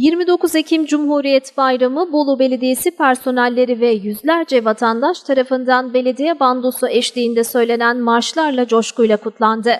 29 Ekim Cumhuriyet Bayramı Bolu Belediyesi personelleri ve yüzlerce vatandaş tarafından belediye bandosu eşliğinde söylenen marşlarla coşkuyla kutlandı.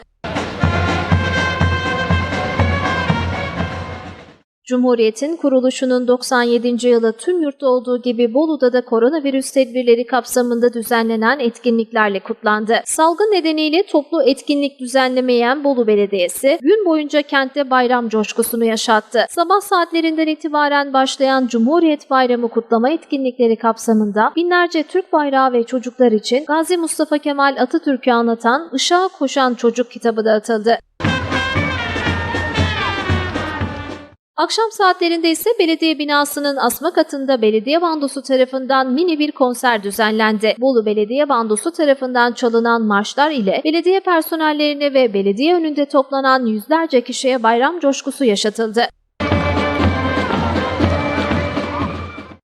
Cumhuriyet'in kuruluşunun 97. yılı tüm yurtta olduğu gibi Bolu'da da koronavirüs tedbirleri kapsamında düzenlenen etkinliklerle kutlandı. Salgın nedeniyle toplu etkinlik düzenlemeyen Bolu Belediyesi gün boyunca kentte bayram coşkusunu yaşattı. Sabah saatlerinden itibaren başlayan Cumhuriyet Bayramı kutlama etkinlikleri kapsamında binlerce Türk bayrağı ve çocuklar için Gazi Mustafa Kemal Atatürk'ü anlatan Işığa Koşan Çocuk kitabı dağıtıldı. Akşam saatlerinde ise belediye binasının asma katında belediye bandosu tarafından mini bir konser düzenlendi. Bolu Belediye Bandosu tarafından çalınan marşlar ile belediye personellerine ve belediye önünde toplanan yüzlerce kişiye bayram coşkusu yaşatıldı.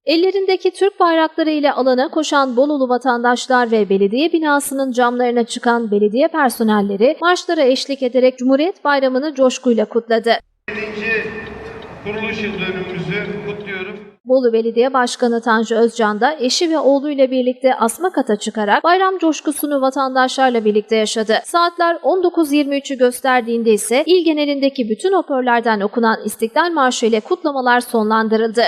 Ellerindeki Türk bayrakları ile alana koşan Bolulu vatandaşlar ve belediye binasının camlarına çıkan belediye personelleri marşlara eşlik ederek Cumhuriyet Bayramı'nı coşkuyla kutladı. 7. kuruluş yıl dönümümüzü kutluyorum. Bolu Belediye Başkanı Tanju Özcan da eşi ve oğluyla birlikte asma kata çıkarak bayram coşkusunu vatandaşlarla birlikte yaşadı. Saatler 19.23'ü gösterdiğinde ise il genelindeki bütün hoparlörlerden okunan İstiklal Marşı ile kutlamalar sonlandırıldı.